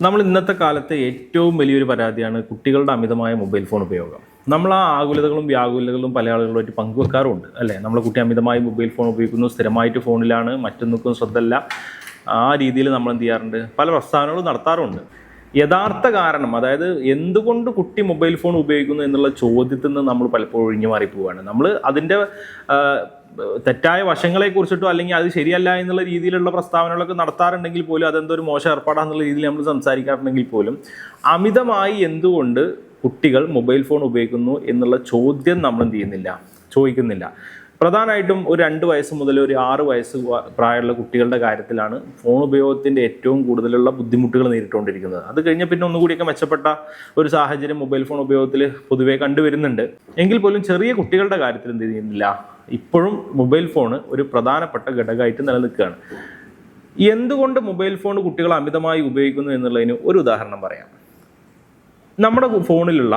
നമ്മൾ ഇന്നത്തെ കാലത്തെ ഏറ്റവും വലിയൊരു പരാതിയാണ് കുട്ടികളുടെ അമിതമായ മൊബൈൽ ഫോൺ ഉപയോഗം. നമ്മൾ ആ ആകുലതകളും വ്യാകുലതകളും പല ആളുകളുമായിട്ട് പങ്കുവെക്കാറുണ്ട് അല്ലേ? നമ്മളെ കുട്ടി അമിതമായി മൊബൈൽ ഫോൺ ഉപയോഗിക്കുന്നു സ്ഥിരമായിട്ട് ഫോണിലാണ് മറ്റൊന്നും ശ്രദ്ധ ആ രീതിയിൽ നമ്മൾ എന്ത് ചെയ്യാറുണ്ട്? പല പ്രസ്ഥാനങ്ങളും നടത്താറുണ്ട് യഥാർത്ഥ കാരണം അതായത് എന്തുകൊണ്ട് കുട്ടി മൊബൈൽ ഫോൺ ഉപയോഗിക്കുന്നു എന്നുള്ള ചോദ്യത്തിൽ നിന്ന് നമ്മൾ പലപ്പോഴും ഒഴിഞ്ഞു മാറി പോവുകയാണ്. നമ്മൾ അതിന്റെ തെറ്റായ വശങ്ങളെ കുറിച്ചിട്ടോ അല്ലെങ്കിൽ അത് ശരിയല്ല എന്നുള്ള രീതിയിലുള്ള പ്രസ്താവനകളൊക്കെ നടത്താറുണ്ടെങ്കിൽ പോലും അതെന്തോ ഒരു മോശം ഏർപ്പാടാന്നുള്ള രീതിയിൽ നമ്മൾ സംസാരിക്കാറുണ്ടെങ്കിൽ പോലും അമിതമായി എന്തുകൊണ്ട് കുട്ടികൾ മൊബൈൽ ഫോൺ ഉപയോഗിക്കുന്നു എന്നുള്ള ചോദ്യം നമ്മൾ എന്ത് ചെയ്യുന്നില്ല ചോദിക്കുന്നില്ല. പ്രധാനമായിട്ടും ഒരു രണ്ട് വയസ്സ് മുതൽ ഒരു ആറ് വയസ്സ് പ്രായമുള്ള കുട്ടികളുടെ കാര്യത്തിലാണ് ഫോൺ ഉപയോഗത്തിന്റെ ഏറ്റവും കൂടുതലുള്ള ബുദ്ധിമുട്ടുകൾ നേരിട്ടുകൊണ്ടിരിക്കുന്നത്. അത് കഴിഞ്ഞ പിന്നെ ഒന്നുകൂടിയൊക്കെ മെച്ചപ്പെട്ട ഒരു സാഹചര്യം മൊബൈൽ ഫോൺ ഉപയോഗത്തിൽ പൊതുവെ കണ്ടുവരുന്നുണ്ട്. എങ്കിൽ പോലും ചെറിയ കുട്ടികളുടെ കാര്യത്തിൽ എന്ത് ചെയ്യുന്നില്ല? ഇപ്പോഴും മൊബൈൽ ഫോൺ ഒരു പ്രധാനപ്പെട്ട ഘടകമായിട്ട് നിലനിൽക്കുകയാണ്. എന്തുകൊണ്ട് മൊബൈൽ ഫോൺ കുട്ടികൾ അമിതമായി ഉപയോഗിക്കുന്നു എന്നുള്ളതിന് ഒരു ഉദാഹരണം പറയാം. നമ്മുടെ ഫോണിലുള്ള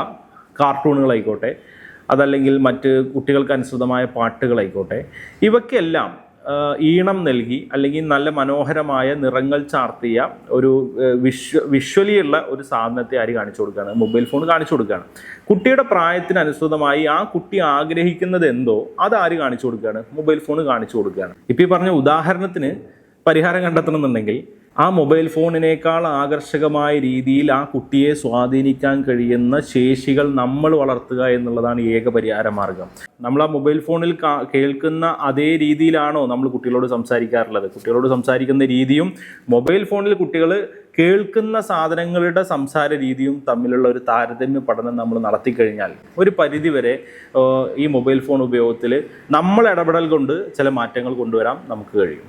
കാർട്ടൂണുകളായിക്കോട്ടെ അതല്ലെങ്കിൽ മറ്റ് കുട്ടികൾക്ക് അനുസൃതമായ പാട്ടുകളായിക്കോട്ടെ. ഇവയ്ക്കെല്ലാം ഈണം നൽകി അല്ലെങ്കിൽ നല്ല മനോഹരമായ നിറങ്ങൾ ചാർത്തിയ ഒരു വിഷ്വ വിഷ്വലി ഉള്ള ഒരു സാധനത്തെ ആര് കാണിച്ചു കൊടുക്കുകയാണ് മൊബൈൽ ഫോൺ കാണിച്ചു കൊടുക്കുകയാണ് കുട്ടിയുടെ പ്രായത്തിനനുസൃതമായി ആ കുട്ടി ആഗ്രഹിക്കുന്നത് എന്തോ അത് ആര് കാണിച്ചു കൊടുക്കുകയാണ് മൊബൈൽ ഫോൺ കാണിച്ചു കൊടുക്കുകയാണ് ഇപ്പം ഈ പറഞ്ഞ ഉദാഹരണത്തിന് പരിഹാരം കണ്ടെത്തണമെന്നുണ്ടെങ്കിൽ ആ മൊബൈൽ ഫോണിനേക്കാൾ ആകർഷകമായ രീതിയിൽ ആ കുട്ടിയെ സ്വാധീനിക്കാൻ കഴിയുന്ന ശേഷികൾ നമ്മൾ വളർത്തുക എന്നുള്ളതാണ് ഏക പരിഹാര മാർഗം. നമ്മൾ ആ മൊബൈൽ ഫോണിൽ കേൾക്കുന്ന അതേ രീതിയിലാണോ നമ്മൾ കുട്ടികളോട് സംസാരിക്കാറുള്ളത്? കുട്ടികളോട് സംസാരിക്കുന്ന രീതിയും മൊബൈൽ ഫോണിൽ കുട്ടികൾ കേൾക്കുന്ന സാധനങ്ങളുടെ സംസാര രീതിയും തമ്മിലുള്ള ഒരു താരതമ്യ പഠനം നമ്മൾ നടത്തി കഴിഞ്ഞാൽ ഒരു പരിധിവരെ ഈ മൊബൈൽ ഫോൺ ഉപയോഗത്തിൽ നമ്മൾ ഇടപെടൽ കൊണ്ട് ചില മാറ്റങ്ങൾ കൊണ്ടുവരാൻ നമുക്ക് കഴിയും.